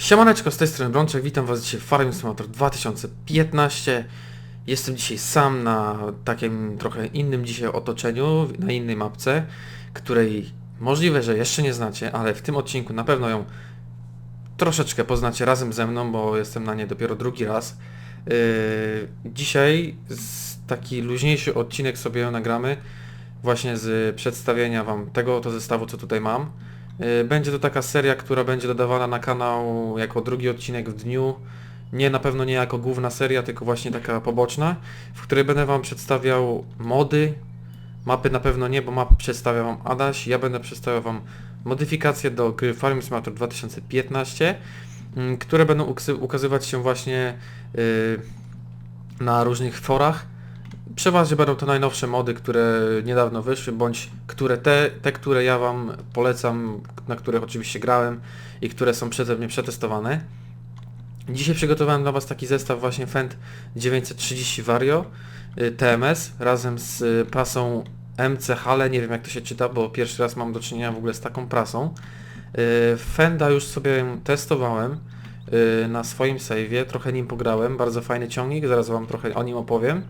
Siemaneczko, z tej strony Brączek, witam was dzisiaj w Farming Simulator 2015. Jestem dzisiaj sam na takim trochę innym dzisiaj otoczeniu, na innej mapce, której możliwe, że jeszcze nie znacie, ale w tym odcinku na pewno ją troszeczkę poznacie razem ze mną, bo jestem na nie dopiero drugi raz. Yy, dzisiaj taki luźniejszy odcinek sobie nagramy, właśnie z przedstawienia wam tego oto zestawu, co tutaj mam. Y, Będzie to taka seria, która będzie dodawana na kanał jako drugi odcinek w dniu. Nie na pewno nie jako główna seria, tylko właśnie taka poboczna, w której będę Wam przedstawiał mody. Mapy na pewno nie, bo mapy przedstawia Wam Adaś. Ja będę przedstawiał Wam modyfikacje do gry Farming Simulator 2015, mm, które będą ukazywać się właśnie y, na różnych forach. Przeważnie będą to najnowsze mody, które niedawno wyszły, bądź które te, te, które ja Wam polecam, na których oczywiście grałem i które są przeze mnie przetestowane. Dzisiaj przygotowałem dla Was taki zestaw właśnie Fendt 930 Vario y, TMS razem z y, prasą MC Hale, nie wiem jak to się czyta, bo pierwszy raz mam do czynienia w ogóle z taką prasą. Y, Fenda już sobie testowałem na swoim save'ie, trochę nim pograłem, bardzo fajny ciągnik, zaraz Wam trochę o nim opowiem.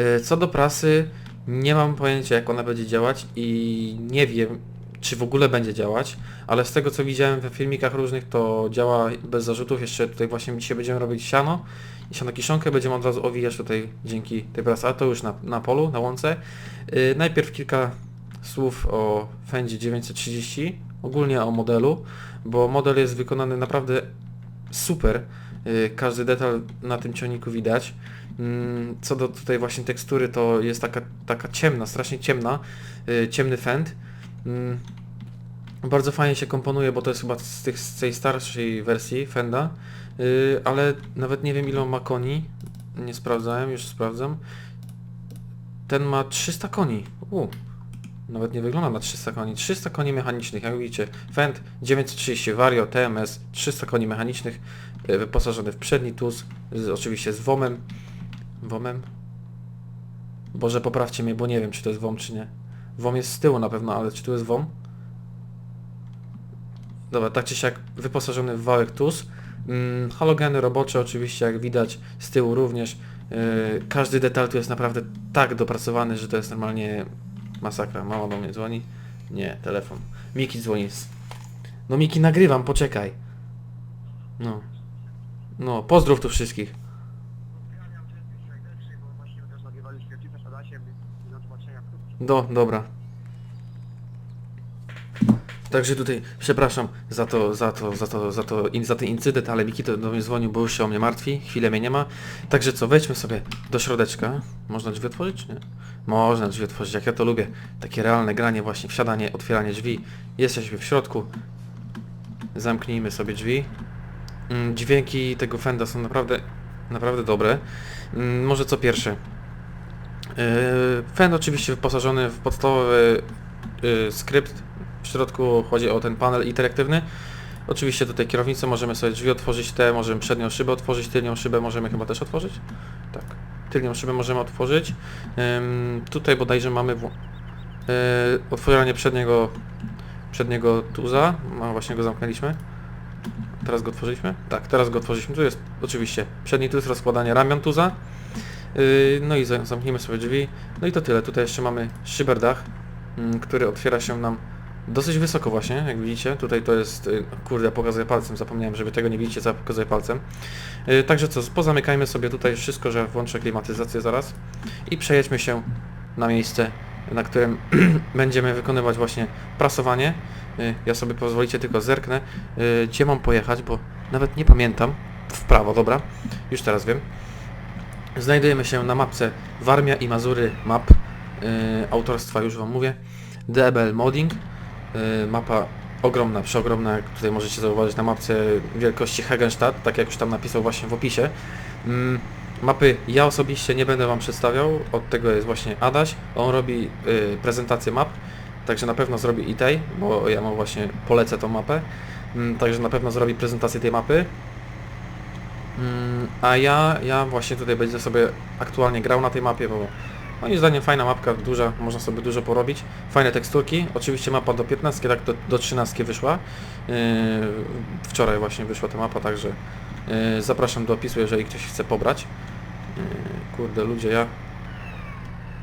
Y, Co do prasy, nie mam pojęcia jak ona będzie działać i nie wiem czy w ogóle będzie działać, ale z tego co widziałem we filmikach różnych to działa bez zarzutów. Jeszcze tutaj właśnie dzisiaj będziemy robić siano i siano kiszonkę będziemy od razu owijać tutaj dzięki tej pracy, a to już na, na polu, na łące. Y, najpierw kilka słów o Fendzie 930, ogólnie o modelu, bo model jest wykonany naprawdę super. Y, Każdy detal na tym ciągniku widać. Mm, Co do tutaj właśnie tekstury, to jest taka, taka ciemna, strasznie ciemna, y, ciemny fend. Mm, Bardzo fajnie się komponuje, bo to jest chyba z, tych, z tej starszej wersji Fenda, y, ale nawet nie wiem ile ma koni. Nie sprawdzałem, już sprawdzam. Ten ma 300 koni. U, nawet nie wygląda na 300 koni. 300 koni mechanicznych, jak widzicie. Fend 930 Vario TMS, 300 koni mechanicznych, y, wyposażony w przedni tuz, oczywiście z WOM-em. WOM-em? Boże, poprawcie mnie, bo nie wiem, czy to jest WOM, czy nie. WOM jest z tyłu na pewno, ale czy tu jest WOM? Dobra, tak czy siak wyposażony w wałek TUS. Mm, halogeny robocze oczywiście, jak widać, z tyłu również. Yy, każdy detal tu jest naprawdę tak dopracowany, że to jest normalnie masakra. Mama do mnie dzwoni. Nie, telefon. Miki dzwoni. No Miki, nagrywam, poczekaj. No. No, pozdrów tu wszystkich. Pozdrawiam wszystkich serdecznie, bo właśnie też nagrywaliśmy filmy z Adasiem i do Do, dobra. Także tutaj przepraszam za to, za to, za to, za to, in, za ten incydent, ale Miki to do mnie dzwonił, bo już się o mnie martwi, chwilę mnie nie ma. Także co, wejdźmy sobie do środeczka. Można drzwi otworzyć, nie? Można drzwi otworzyć, jak ja to lubię. Takie realne granie właśnie, wsiadanie, otwieranie drzwi. Jesteśmy w środku. Zamknijmy sobie drzwi. Mm, Dźwięki tego Fenda są naprawdę, naprawdę dobre. Mm, Może co pierwsze. Yy, Fend oczywiście wyposażony w podstawowy yy, skrypt. W środku chodzi o ten panel interaktywny. Oczywiście tutaj kierownicę możemy sobie drzwi otworzyć, te możemy przednią szybę otworzyć, tylnią szybę możemy chyba też otworzyć. Tak. Tylnią szybę możemy otworzyć. Tutaj bodajże mamy w, yy, otwieranie przedniego przedniego tuza. No, właśnie go zamknęliśmy. Teraz go otworzyliśmy? Tak, teraz go otworzyliśmy. Tu jest oczywiście przedni tuz, rozkładanie ramion tuza. Yy, No i za- zamknijmy sobie drzwi. No i to tyle. Tutaj jeszcze mamy szyberdach, mm, który otwiera się nam dosyć wysoko właśnie, jak widzicie. Tutaj to jest, yy, kurde, pokazuję palcem, zapomniałem, żeby tego nie widzicie, pokazuję palcem. Yy, Także co, pozamykajmy sobie tutaj wszystko, że włączę klimatyzację zaraz i przejedźmy się na miejsce, na którym będziemy wykonywać właśnie prasowanie. Yy, Ja sobie pozwolicie tylko zerknę, gdzie mam pojechać, bo nawet nie pamiętam. W prawo, dobra. Już teraz wiem. Znajdujemy się na mapce Warmia i Mazury map. Yy, autorstwa już Wam mówię. DBL Modding. Yy, mapa ogromna, przeogromna, jak tutaj możecie zauważyć na mapce wielkości Hagenstadt, tak jak już tam napisał właśnie w opisie. Mm, mapy ja osobiście nie będę Wam przedstawiał, od tego jest właśnie Adaś. On robi yy, prezentację map, także na pewno zrobi i tej, bo ja mu właśnie polecę tą mapę. Mm, także na pewno zrobi prezentację tej mapy. Mm, A ja, ja właśnie tutaj będę sobie aktualnie grał na tej mapie, bo Moim zdaniem fajna mapka, duża, można sobie dużo porobić. Fajne teksturki. Oczywiście mapa do 15, tak do, do 13 wyszła. Yy, wczoraj właśnie wyszła ta mapa, także yy, zapraszam do opisu, jeżeli ktoś chce pobrać. Yy, kurde, ludzie, ja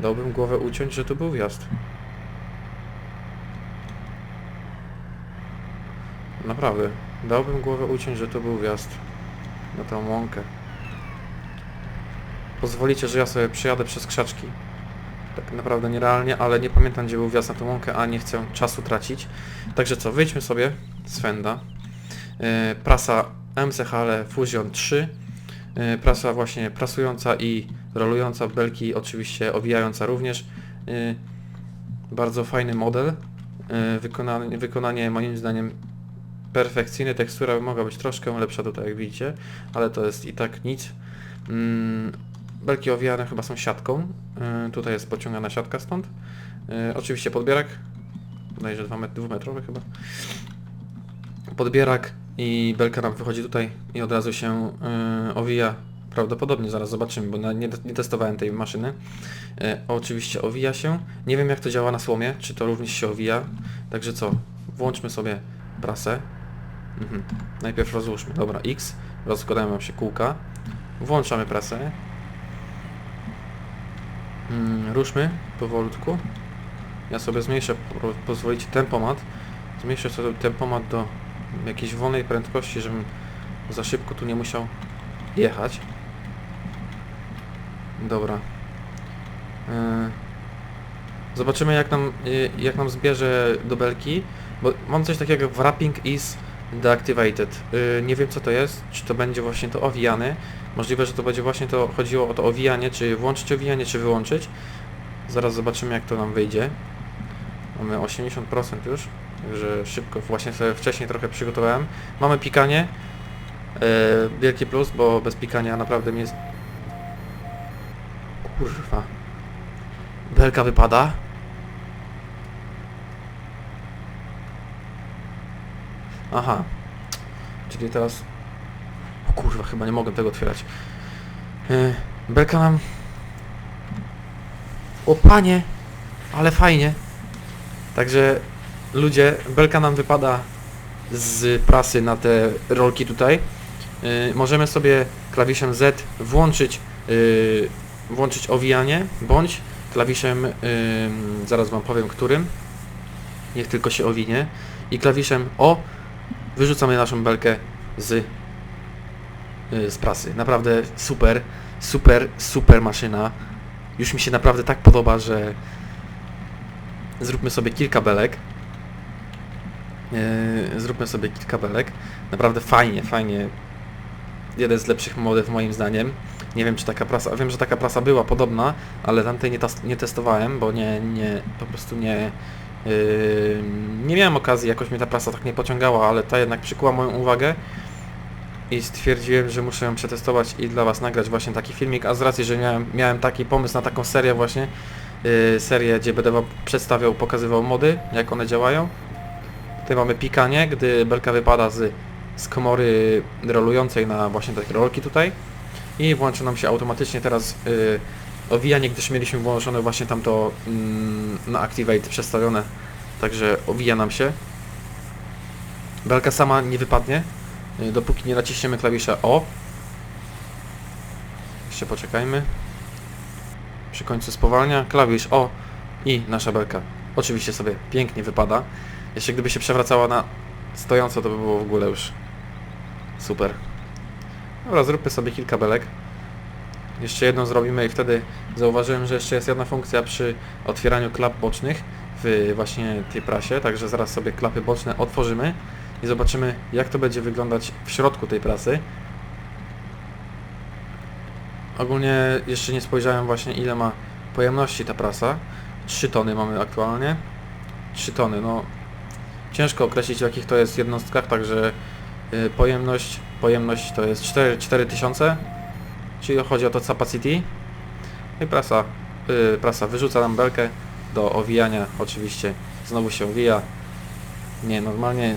dałbym głowę uciąć, że tu był wjazd. Naprawdę, dałbym głowę uciąć, że to był wjazd na tą łąkę. Pozwolicie, że ja sobie przyjadę przez krzaczki. Tak naprawdę nierealnie, ale nie pamiętam gdzie był wjazd na tą łąkę, a nie chcę czasu tracić. Także co, wyjdźmy sobie z Fenda. Yy, prasa MC Hale Fusion 3. Yy, prasa właśnie prasująca i rolująca, belki oczywiście owijająca również. Yy, bardzo fajny model. Yy, wykonanie, wykonanie moim zdaniem perfekcyjne, tekstura mogła być troszkę lepsza tutaj jak widzicie, ale to jest i tak nic. Mm, belki owijane chyba są siatką, y, tutaj jest pociągana siatka stąd. Y, oczywiście podbierak, bodajże 2 met dwumetrowy chyba. Podbierak i belka nam wychodzi tutaj i od razu się y, owija. Prawdopodobnie zaraz zobaczymy, bo nie, nie testowałem tej maszyny. Y, oczywiście owija się. Nie wiem jak to działa na słomie, czy to również się owija. Także co, włączmy sobie prasę. Mhm. Najpierw rozłóżmy, dobra, X, rozkładają nam się kółka. Włączamy prasę. Mm, ruszmy powolutku. Ja sobie zmniejszę, po- pozwolicie tempomat. Zmniejszę sobie tempomat do jakiejś wolnej prędkości, żebym za szybko tu nie musiał jechać. Dobra. Yy, Zobaczymy jak nam, y, jak nam zbierze do belki, bo mam coś takiego jak wrapping is deactivated. Yy, nie wiem co to jest, czy to będzie właśnie to owijany. Możliwe, że to będzie właśnie to chodziło o to owijanie, czy włączyć owijanie, czy wyłączyć. Zaraz zobaczymy jak to nam wyjdzie. Mamy 80% już, także szybko właśnie sobie wcześniej trochę przygotowałem. Mamy pikanie. Yy, wielki plus, bo bez pikania naprawdę mi jest... Kurwa. Belka wypada. Aha. Czyli teraz... O kurwa, chyba nie mogę tego otwierać. Yy, nam... O panie! Ale fajnie. Także ludzie, belka nam wypada z prasy na te rolki tutaj. Yy, możemy sobie klawiszem Z włączyć, yy, włączyć owijanie, bądź klawiszem, ym, zaraz wam powiem którym, niech tylko się owinie, i klawiszem O wyrzucamy naszą belkę z, y, z prasy. Naprawdę super, super, super maszyna. Już mi się naprawdę tak podoba, że zróbmy sobie kilka belek. Yy, zróbmy sobie kilka belek. Naprawdę fajnie, fajnie. Jeden z lepszych modów moim zdaniem. Nie wiem czy taka prasa, wiem, że taka prasa była podobna, ale tamtej nie, nie testowałem, bo nie, nie, po prostu nie, nie miałem okazji, jakoś mnie ta prasa tak nie pociągała, ale ta jednak przykuła moją uwagę i stwierdziłem, że muszę ją przetestować i dla Was nagrać właśnie taki filmik, a z racji, że miałem, miałem taki pomysł na taką serię właśnie, yy, serię, gdzie będę Wam przedstawiał, pokazywał mody, jak one działają. Tutaj mamy pikanie, gdy belka wypada z, z komory rolującej na właśnie takie rolki tutaj i włączy nam się automatycznie teraz yy, owijanie, gdyż mieliśmy włączone właśnie tamto mm, na Activate przestawione, także owija nam się. Belka sama nie wypadnie, yy, dopóki nie naciśniemy klawisza O. Jeszcze poczekajmy. Przy końcu spowalnia, klawisz O i nasza belka oczywiście sobie pięknie wypada. Jeszcze gdyby się przewracała na stojąco, to by było w ogóle już super. Dobra, zróbmy sobie kilka belek. Jeszcze jedną zrobimy i wtedy zauważyłem, że jeszcze jest jedna funkcja przy otwieraniu klap bocznych w właśnie tej prasie, także zaraz sobie klapy boczne otworzymy i zobaczymy jak to będzie wyglądać w środku tej prasy. Ogólnie jeszcze nie spojrzałem właśnie ile ma pojemności ta prasa. 3 tony mamy aktualnie. 3 tony, no ciężko określić w jakich to jest jednostkach, także y, pojemność, pojemność to jest 4, 4000, czyli chodzi o to capacity. I prasa, y, prasa wyrzuca nam belkę do owijania, oczywiście znowu się owija. Nie, normalnie,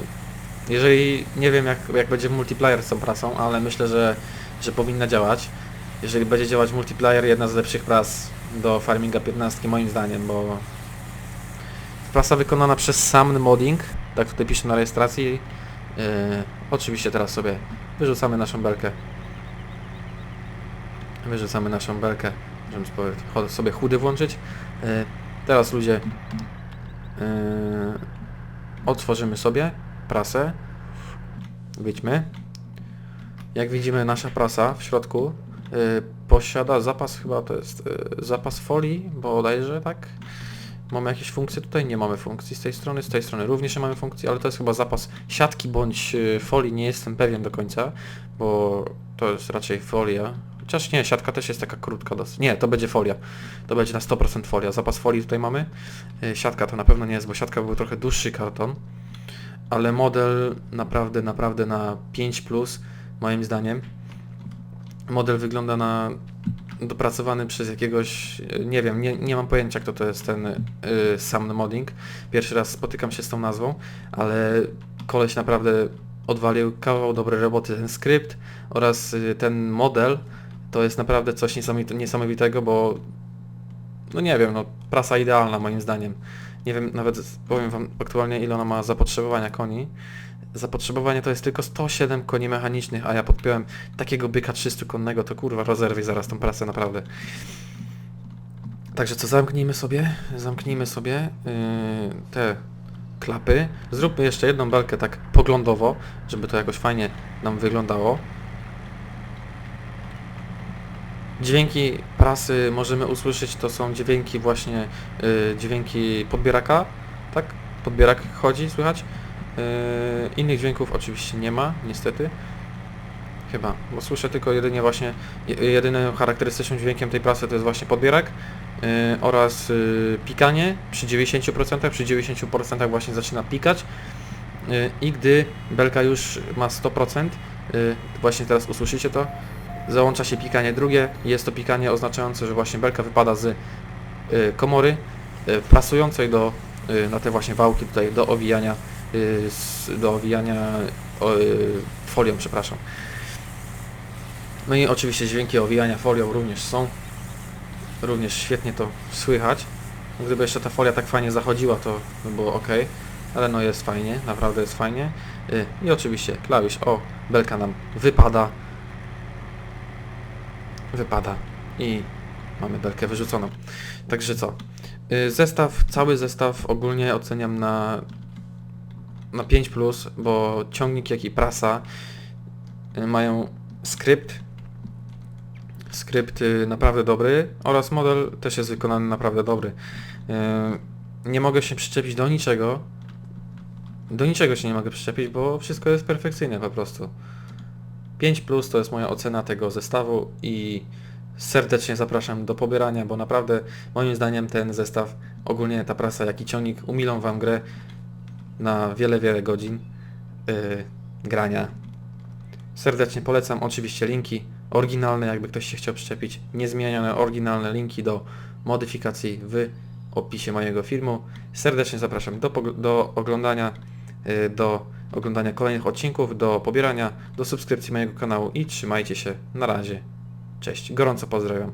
jeżeli, nie wiem jak, jak będzie multiplayer z tą prasą, ale myślę, że, że powinna działać. Jeżeli będzie działać multiplayer, jedna z lepszych pras do Farminga 15 moim zdaniem, bo prasa wykonana przez sam modding, tak tutaj pisze na rejestracji. Yy, oczywiście teraz sobie wyrzucamy naszą belkę. Wyrzucamy naszą belkę, możemy sobie- chudy włączyć. Yy, teraz ludzie yy, otworzymy sobie prasę. Wyjdźmy. Jak widzimy nasza prasa w środku y, posiada zapas chyba to jest zapas folii bodajże, tak? Mamy jakieś funkcje tutaj? Nie mamy funkcji z tej strony, z tej strony również nie mamy funkcji, ale to jest chyba zapas siatki bądź folii, nie jestem pewien do końca, bo to jest raczej folia. Chociaż nie, siatka też jest taka krótka dosyć. Nie, to będzie folia. To będzie na 100% folia. Zapas folii tutaj mamy. Y, Siatka to na pewno nie jest, bo siatka był trochę dłuższy karton. Ale model naprawdę, naprawdę na 5 plus, moim zdaniem. Model wygląda na dopracowany przez jakiegoś, y, nie wiem, nie, nie mam pojęcia kto to jest ten y, sam modding. Pierwszy raz spotykam się z tą nazwą, ale koleś naprawdę odwalił kawał dobrej roboty. Ten skrypt oraz y, ten model to jest naprawdę coś niesamowite- niesamowitego, bo no nie wiem, no prasa idealna moim zdaniem. Nie wiem, nawet powiem wam aktualnie ile ona ma zapotrzebowania koni. Zapotrzebowanie to jest tylko 107 koni mechanicznych, a ja podpiąłem takiego byka 300 konnego, to kurwa rozerwie zaraz tą pracę naprawdę. Także co, zamknijmy sobie, zamknijmy sobie yy, te klapy. Zróbmy jeszcze jedną belkę tak poglądowo, żeby to jakoś fajnie nam wyglądało. Dźwięki prasy możemy usłyszeć, to są dźwięki właśnie, y, dźwięki podbieraka, tak? Podbierak chodzi, słychać? Y, innych dźwięków oczywiście nie ma, niestety. Chyba, bo słyszę tylko jedynie właśnie, je- jedynym charakterystycznym dźwiękiem tej prasy to jest właśnie podbierak y, oraz pikanie przy 90%, przy 90% właśnie zaczyna pikać i gdy belka już ma 100%, y, właśnie teraz usłyszycie to, załącza się pikanie drugie. Jest to pikanie oznaczające, że właśnie belka wypada z y, komory y, prasującej do, y, na te właśnie wałki tutaj do owijania, do owijania folią, przepraszam. No i oczywiście dźwięki owijania folią również są. Również świetnie to słychać. Gdyby jeszcze ta folia tak fajnie zachodziła, to by było ok. Ale no jest fajnie, naprawdę jest fajnie. I oczywiście klawisz o, belka nam wypada wypada i mamy belkę wyrzuconą. Także co? Y, Zestaw, cały zestaw ogólnie oceniam na na 5+, plus, bo ciągnik jak i prasa y, mają skrypt skrypt y, naprawdę dobry oraz model też jest wykonany naprawdę dobry. Nie mogę się przyczepić do niczego. Do niczego się nie mogę przyczepić, bo wszystko jest perfekcyjne po prostu. 5 plus to jest moja ocena tego zestawu i serdecznie zapraszam do pobierania, bo naprawdę moim zdaniem ten zestaw, ogólnie ta prasa jak i ciągnik umilą Wam grę na wiele, wiele godzin yy, grania. Serdecznie polecam oczywiście linki oryginalne, jakby ktoś się chciał przyczepić, niezmienione, oryginalne linki do modyfikacji w opisie mojego filmu. Serdecznie zapraszam do, do oglądania, yy, do oglądania kolejnych odcinków, do pobierania, do subskrypcji mojego kanału i trzymajcie się. Na razie. Cześć. Gorąco pozdrawiam.